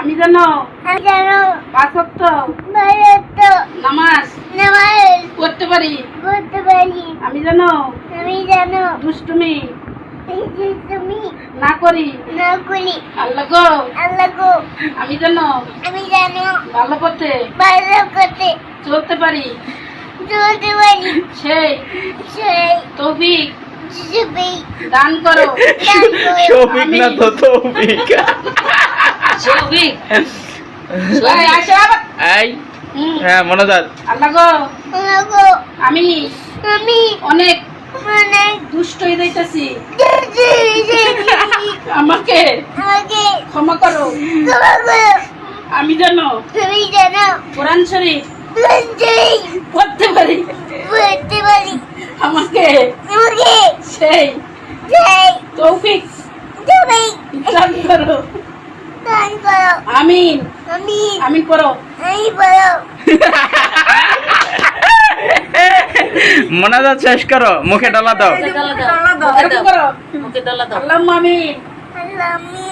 আমি যেন নামাজ নামাজ পড়তে পারি। করতে পারি। আমি যেন আমি জানো দুষ্টুমি না করি। না করি। আল্লাহ গো। আল্লাহ গো। আমি যেন আমি জানো ভালো পথে ভালো করতে চলতে পারি। চলতে পারি। সেই সেই তৌফিক দান করো। দান করো। শফিক না তো তৌফিক? এই, হ্যাঁ মনোজাত আল্লাহ গো। আমি আমি অনেক অনেক দুষ্ট হয়ে যাইতেছি। আমাকে আমাকে ক্ষমা করো। আমি যেন তুমি কোরআন শরীফ পড়তে পারি। পড়তে পারি। আমাকে আমাকে সেই সেই তৌফিক দান করো। আমিন। আমি আমি করো। আমি বলো মনোজাত শেষ করো মুখে ডলা দাও। করো আল্লাহ আমিন। আল্লাহ আমি